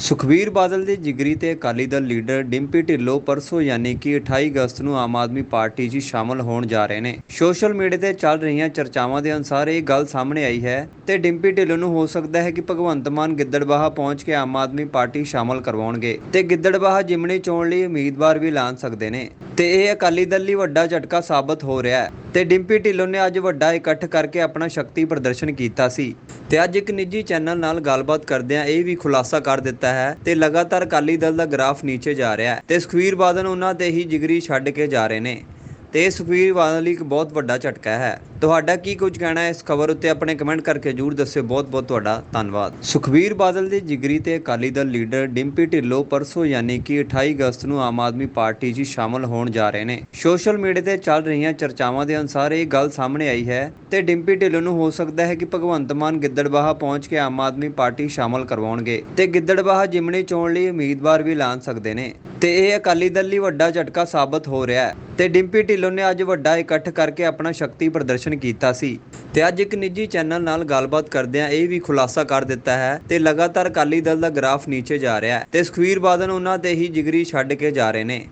ਸੁਖਬੀਰ ਬਾਦਲ ਦੇ ਜਿਗਰੀ ਤੇ ਅਕਾਲੀ ਦਲ ਲੀਡਰ ਡਿੰਪੀ ਢਿੱਲੋਂ ਪਰਸੋਂ ਯਾਨੀ ਕਿ 28 ਅਗਸਤ ਨੂੰ ਆਮ ਆਦਮੀ ਪਾਰਟੀ 'ਚ ਸ਼ਾਮਲ ਹੋਣ ਜਾ ਰਹੇ ਨੇ। ਸੋਸ਼ਲ ਮੀਡੀਆ ਤੇ ਚੱਲ ਰਹੀਆਂ ਚਰਚਾਵਾਂ ਦੇ ਅਨੁਸਾਰ ਇਹ ਗੱਲ ਸਾਹਮਣੇ ਆਈ ਹੈ ਤੇ ਡਿੰਪੀ ਢਿੱਲੋਂ ਨੂੰ ਹੋ ਸਕਦਾ ਹੈ ਕਿ ਭਗਵੰਤ ਮਾਨ ਗਿੱਦੜਬਾਹਾ ਪਹੁੰਚ ਕੇ ਆਮ ਆਦਮੀ ਪਾਰਟੀ ਸ਼ਾਮਲ ਕਰਵਾਉਣਗੇ ਤੇ ਗਿੱਦੜਬਾਹਾ ਜਿਮਣੀ ਚੋਣ ਲਈ ਉਮੀਦਵਾਰ ਵੀ ਐਲਾਨ ਸਕਦੇ ਨੇ। ਤੇ ਇਹ ਅਕਾਲੀ ਦਲ ਲਈ ਵੱਡਾ ਝਟਕਾ ਸਾਬਤ ਹੋ ਰਿਹਾ ਹੈ। ਤੇ ਡਿੰਪੀ ਢਿੱਲੋਂ ਨੇ ਅੱਜ ਵੱਡਾ ਇਕੱਠ ਕਰਕੇ ਆਪਣਾ ਸ਼ਕਤੀ ਪ੍ਰਦਰਸ਼ਨ ਕੀਤਾ ਸੀ। ਤੇ ਅੱਜ ਇੱਕ ਨਿੱਜੀ ਚੈਨਲ ਨਾਲ ਗੱਲਬਾਤ ਕਰਦਿਆਂ ਇਹ ਵੀ ਖੁਲਾਸਾ ਕਰ ਦਿੱਤਾ ਹੈ ਤੇ ਲਗਾਤਾਰ ਅਕਾਲੀ ਦਲ ਦਾ ਗ੍ਰਾਫ ਨੀਚੇ ਜਾ ਰਿਹਾ ਹੈ ਤੇ ਸੁਖਵੀਰ ਬਾਦਲ ਉਹਨਾਂ ਤੇ ਹੀ ਜਿਗਰੀ ਛੱਡ ਕੇ ਜਾ ਰਹੇ ਨੇ। ਤੇ ਇਹ ਸੁਖਵੀਰ ਬਾਦਲ ਲਈ ਇੱਕ ਬਹੁਤ ਵੱਡਾ ਝਟਕਾ ਹੈ। ਤੁਹਾਡਾ ਕੀ ਕੁਝ ਕਹਿਣਾ ਹੈ ਇਸ ਖਬਰ ਉੱਤੇ ਆਪਣੇ ਕਮੈਂਟ ਕਰਕੇ ਜਰੂਰ ਦੱਸਿਓ। ਬਹੁਤ ਬਹੁਤ ਤੁਹਾਡਾ ਧੰਨਵਾਦ। ਸੁਖਵੀਰ ਬਾਦਲ ਦੇ ਜਿਗਰੀ ਤੇ ਅਕਾਲੀ ਦਲ ਲੀਡਰ ਡਿੰਪੀ ਢਿੱਲੋਂ ਪਰਸੋਂ ਯਾਨੀ ਕਿ 28 ਅਗਸਤ ਨੂੰ ਆਮ ਆਦਮੀ ਪਾਰਟੀ 'ਚ ਸ਼ਾਮਲ ਹੋਣ ਜਾ ਰਹੇ ਨੇ। ਸੋਸ਼ਲ ਮੀਡੀਆ ਤੇ ਚੱਲ ਰਹੀਆਂ ਚਰਚਾਵਾਂ ਦੇ ਅਨੁਸਾਰ ਇਹ ਗੱਲ ਸਾਹਮਣੇ ਆਈ ਹੈ ਤੇ ਡਿੰਪੀ ਢਿੱਲੋਂ ਨੂੰ ਹੋ ਸਕਦਾ ਹੈ ਕਿ ਭਗਵੰਤ ਮਾਨ ਗਿੱਦੜਬਾਹਾ ਪਹੁੰਚ ਕੇ ਆਮ ਆਦਮੀ ਪਾਰਟੀ ਸ਼ਾਮਲ ਕਰਵਾਉਣਗੇ ਤੇ ਗਿੱਦੜਬਾਹਾ ਜਿਮਣੀ ਚੋਣ ਲਈ ਉਮੀਦਵਾਰ ਵੀ ਐਲਾਨ ਸਕਦੇ ਨੇ। ਤੇ ਇਹ ਅਕਾਲੀ ਦਲ ਲਈ ਵੱਡਾ ਝਟਕਾ ਸਾਬਤ ਹੋ ਰਿਹਾ ਹੈ ਤੇ ਡਿੰਪੀ ਢਿੱਲੋਂ ਨੇ ਅੱਜ ਵੱਡਾ ਇਕੱਠ ਕਰਕੇ ਆਪਣਾ ਸ਼ਕਤੀ ਪ੍ਰਦਰਸ਼ਨ ਕੀਤਾ ਸੀ ਤੇ ਅੱਜ ਇੱਕ ਨਿੱਜੀ ਚੈਨਲ ਨਾਲ ਗੱਲਬਾਤ ਕਰਦਿਆਂ ਇਹ ਵੀ ਖੁਲਾਸਾ ਕਰ ਦਿੱਤਾ ਹੈ ਤੇ ਲਗਾਤਾਰ ਅਕਾਲੀ ਦਲ ਦਾ ਗ੍ਰਾਫ ਨੀਚੇ ਜਾ ਰਿਹਾ ਹੈ ਤੇ ਸੁਖਵੀਰ ਬਾਦਲ ਉਹਨਾਂ ਤੇ ਹੀ ਜਿਗਰੀ ਛੱਡ ਕੇ ਜਾ ਰਹੇ ਨੇ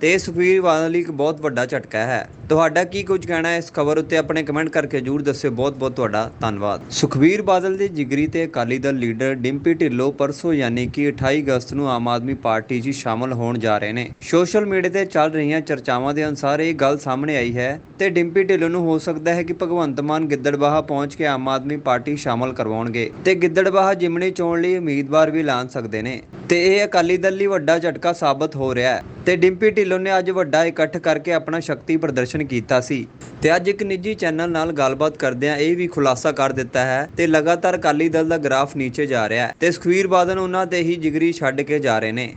ਤੇ ਇਹ ਸੁਖਵੀਰ ਬਾਦਲ ਲਈ ਇੱਕ ਬਹੁਤ ਵੱਡਾ ਝਟਕਾ ਹੈ। ਤੁਹਾਡਾ ਕੀ ਕੁਝ ਕਹਿਣਾ ਹੈ ਇਸ ਖਬਰ ਉੱਤੇ ਆਪਣੇ ਕਮੈਂਟ ਕਰਕੇ ਜਰੂਰ ਦੱਸਿਓ। ਬਹੁਤ ਬਹੁਤ ਤੁਹਾਡਾ ਧੰਨਵਾਦ। ਸੁਖਵੀਰ ਬਾਦਲ ਦੇ ਜਿਗਰੀ ਤੇ ਅਕਾਲੀ ਦਲ ਲੀਡਰ ਡਿੰਪੀ ਢਿੱਲੋਂ ਪਰਸੋਂ ਯਾਨੀ ਕਿ 28 ਅਗਸਤ ਨੂੰ ਆਮ ਆਦਮੀ ਪਾਰਟੀ 'ਚ ਸ਼ਾਮਲ ਹੋਣ ਜਾ ਰਹੇ ਨੇ। ਸੋਸ਼ਲ ਮੀਡੀਆ ਤੇ ਚੱਲ ਰਹੀਆਂ ਚਰਚਾਵਾਂ ਦੇ ਅਨੁਸਾਰ ਇਹ ਗੱਲ ਸਾਹਮਣੇ ਆਈ ਹੈ ਤੇ ਡਿੰਪੀ ਢਿੱਲੋਂ ਨੂੰ ਹੋ ਸਕਦਾ ਹੈ ਕਿ ਭਗਵੰਤ ਮਾਨ ਗਿੱਦੜਬਾਹਾ ਪਹੁੰਚ ਕੇ ਆਮ ਆਦਮੀ ਪਾਰਟੀ ਸ਼ਾਮਲ ਕਰਵਾਉਣਗੇ ਤੇ ਗਿੱਦੜਬਾਹਾ ਜਿਮਣੀ ਚੋਣ ਲਈ ਉਮੀਦਵਾਰ ਵੀ ਐਲਾਨ ਸਕਦੇ ਨੇ। ਤੇ ਇਹ ਅਕਾਲੀ ਦਲ ਲਈ ਵੱਡਾ ਝਟਕਾ ਸਾਬਤ ਹੋ ਰਿਹਾ ਹੈ ਤੇ ਡਿੰਪੀ ਢਿੱਲੋਂ ਨੇ ਅੱਜ ਵੱਡਾ ਇਕੱਠ ਕਰਕੇ ਆਪਣਾ ਸ਼ਕਤੀ ਪ੍ਰਦਰਸ਼ਨ ਕੀਤਾ ਸੀ ਤੇ ਅੱਜ ਇੱਕ ਨਿੱਜੀ ਚੈਨਲ ਨਾਲ ਗੱਲਬਾਤ ਕਰਦਿਆਂ ਇਹ ਵੀ ਖੁਲਾਸਾ ਕਰ ਦਿੱਤਾ ਹੈ ਤੇ ਲਗਾਤਾਰ ਅਕਾਲੀ ਦਲ ਦਾ ਗ੍ਰਾਫ ਨੀਚੇ ਜਾ ਰਿਹਾ ਹੈ ਤੇ ਸੁਖਵੀਰ ਬਾਦਲ ਉਹਨਾਂ ਤੇ ਹੀ ਜਿਗਰੀ ਛੱਡ ਕੇ ਜਾ ਰਹੇ ਨੇ।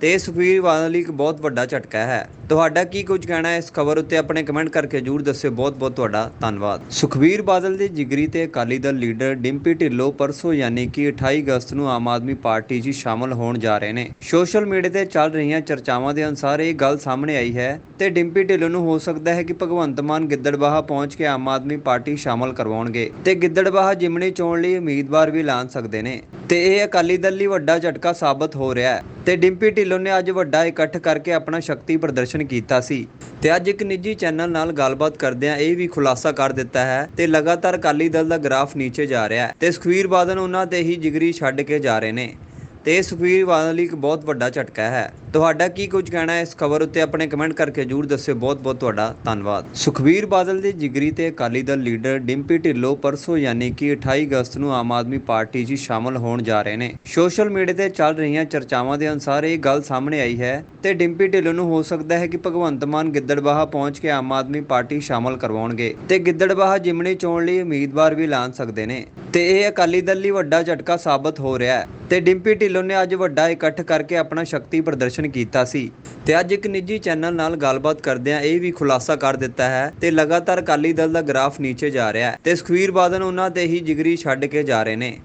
ਤੇ ਇਹ ਸੁਖਵੀਰ ਬਾਦਲ ਲਈ ਇੱਕ ਬਹੁਤ ਵੱਡਾ ਝਟਕਾ ਹੈ। ਤੁਹਾਡਾ ਕੀ ਕੁਝ ਕਹਿਣਾ ਹੈ ਇਸ ਖਬਰ ਉੱਤੇ ਆਪਣੇ ਕਮੈਂਟ ਕਰਕੇ ਜਰੂਰ ਦੱਸਿਓ। ਬਹੁਤ ਬਹੁਤ ਤੁਹਾਡਾ ਧੰਨਵਾਦ। ਸੁਖਵੀਰ ਬਾਦਲ ਦੇ ਜਿਗਰੀ ਤੇ ਅਕਾਲੀ ਦਲ ਲੀਡਰ ਡਿੰਪੀ ਢਿੱਲੋਂ ਪਰਸੋਂ ਯਾਨੀ ਕਿ 28 ਅਗਸਤ ਨੂੰ ਆਮ ਆਦਮੀ ਪਾਰਟੀ 'ਚ ਸ਼ਾਮਲ ਹੋਣ ਜਾ ਰਹੇ ਨੇ। ਸੋਸ਼ਲ ਮੀਡੀਆ ਤੇ ਚੱਲ ਰਹੀਆਂ ਚਰਚਾਵਾਂ ਦੇ ਅਨੁਸਾਰ ਇਹ ਗੱਲ ਸਾਹਮਣੇ ਆਈ ਹੈ ਤੇ ਡਿੰਪੀ ਢਿੱਲੋਂ ਨੂੰ ਹੋ ਸਕਦਾ ਹੈ ਕਿ ਭਗਵੰਤ ਮਾਨ ਗਿੱਦੜਬਾਹਾ ਪਹੁੰਚ ਕੇ ਆਮ ਆਦਮੀ ਪਾਰਟੀ ਸ਼ਾਮਲ ਕਰਵਾਉਣਗੇ ਤੇ ਗਿੱਦੜਬਾਹਾ ਜਿਮਣੀ ਚੋਣ ਲਈ ਉਮੀਦਵਾਰ ਵੀ ਐਲਾਨ ਸਕਦੇ ਨੇ। ਤੇ ਇਹ ਅਕਾਲੀ ਦਲ ਲਈ ਵੱਡਾ ਝਟਕਾ ਸਾਬਤ ਹੋ ਰਿਹਾ ਹੈ ਤੇ ਡਿੰਪੀ ਢਿੱਲੋਂ ਨੇ ਅੱਜ ਵੱਡਾ ਇਕੱਠ ਕਰਕੇ ਆਪਣਾ ਸ਼ਕਤੀ ਪ੍ਰਦਰਸ਼ਨ ਕੀਤਾ ਸੀ। ਤੇ ਅੱਜ ਇੱਕ ਨਿੱਜੀ ਚੈਨਲ ਨਾਲ ਗੱਲਬਾਤ ਕਰਦਿਆਂ ਇਹ ਵੀ ਖੁਲਾਸਾ ਕਰ ਦਿੱਤਾ ਹੈ ਤੇ ਲਗਾਤਾਰ ਅਕਾਲੀ ਦਲ ਦਾ ਗ੍ਰਾਫ ਨੀਚੇ ਜਾ ਰਿਹਾ ਹੈ ਤੇ ਸੁਖਵੀਰ ਬਾਦਲ ਉਹਨਾਂ ਤੇ ਹੀ ਜਿਗਰੀ ਛੱਡ ਕੇ ਜਾ ਰਹੇ ਨੇ। ਤੇ ਇਹ ਸੁਖਵੀਰ ਬਾਦਲ ਲਈ ਇੱਕ ਬਹੁਤ ਵੱਡਾ ਝਟਕਾ ਹੈ। ਤੁਹਾਡਾ ਕੀ ਕੁਝ ਕਹਿਣਾ ਹੈ ਇਸ ਖਬਰ ਉੱਤੇ ਆਪਣੇ ਕਮੈਂਟ ਕਰਕੇ ਜਰੂਰ ਦੱਸਿਓ। ਬਹੁਤ ਬਹੁਤ ਤੁਹਾਡਾ ਧੰਨਵਾਦ। ਸੁਖਵੀਰ ਬਾਦਲ ਦੇ ਜਿਗਰੀ ਤੇ ਅਕਾਲੀ ਦਲ ਲੀਡਰ ਡਿੰਪੀ ਢਿੱਲੋਂ ਪਰਸੋਂ ਯਾਨੀ ਕਿ 28 ਅਗਸਤ ਨੂੰ ਆਮ ਆਦਮੀ ਪਾਰਟੀ 'ਚ ਸ਼ਾਮਲ ਹੋਣ ਜਾ ਰਹੇ ਨੇ। ਸੋਸ਼ਲ ਮੀਡੀਆ ਤੇ ਚੱਲ ਰਹੀਆਂ ਚਰਚਾਵਾਂ ਦੇ ਅਨੁਸਾਰ ਇਹ ਗੱਲ ਸਾਹਮਣੇ ਆਈ ਹੈ ਤੇ ਡਿੰਪੀ ਢਿੱਲੋਂ ਨੂੰ ਹੋ ਸਕਦਾ ਹੈ ਕਿ ਭਗਵੰਤ ਮਾਨ ਗਿੱਦੜਬਾਹਾ ਪਹੁੰਚ ਕੇ ਆਮ ਆਦਮੀ ਪਾਰਟੀ ਸ਼ਾਮਲ ਕਰਵਾਉਣਗੇ ਤੇ ਗਿੱਦੜਬਾਹਾ ਜਿਮਣੀ ਚੋਣ ਲਈ ਉਮੀਦਵਾਰ ਵੀ ਐਲਾਨ ਸਕਦੇ ਨੇ। ਤੇ ਇਹ ਅਕਾਲੀ ਦਲ ਲਈ ਵੱਡਾ ਝਟਕਾ ਸਾਬਤ ਹੋ ਰਿਹਾ ਹੈ। ਤੇ ਡਿੰਪੀ ਢਿੱਲੋਂ ਨੇ ਅੱਜ ਵੱਡਾ ਇਕੱਠ ਕਰਕੇ ਆਪਣਾ ਸ਼ਕਤੀ ਪ੍ਰਦਰਸ਼ਨ ਕੀਤਾ ਸੀ। ਤੇ ਅੱਜ ਇੱਕ ਨਿੱਜੀ ਚੈਨਲ ਨਾਲ ਗੱਲਬਾਤ ਕਰਦਿਆਂ ਇਹ ਵੀ ਖੁਲਾਸਾ ਕਰ ਦਿੱਤਾ ਹੈ ਤੇ ਲਗਾਤਾਰ ਅਕਾਲੀ ਦਲ ਦਾ ਗ੍ਰਾਫ ਨੀਚੇ ਜਾ ਰਿਹਾ ਹੈ ਤੇ ਸੁਖਵੀਰ ਬਾਦਲ ਉਹਨਾਂ ਤੇ ਹੀ ਜਿਗਰੀ ਛੱਡ ਕੇ ਜਾ ਰਹੇ ਨੇ।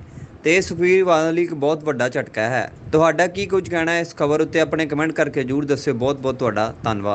ਤੇ ਇਹ ਸੁਖਵੀਰ ਬਾਦਲ ਲਈ ਇੱਕ ਬਹੁਤ ਵੱਡਾ ਝਟਕਾ ਹੈ। ਤੁਹਾਡਾ ਕੀ ਕੁਝ ਕਹਿਣਾ ਹੈ ਇਸ ਖਬਰ ਉੱਤੇ? ਆਪਣੇ ਕਮੈਂਟ ਕਰਕੇ ਜਰੂਰ ਦੱਸਿਓ। ਬਹੁਤ ਬਹੁਤ ਤੁਹਾਡਾ ਧੰਨਵਾਦ।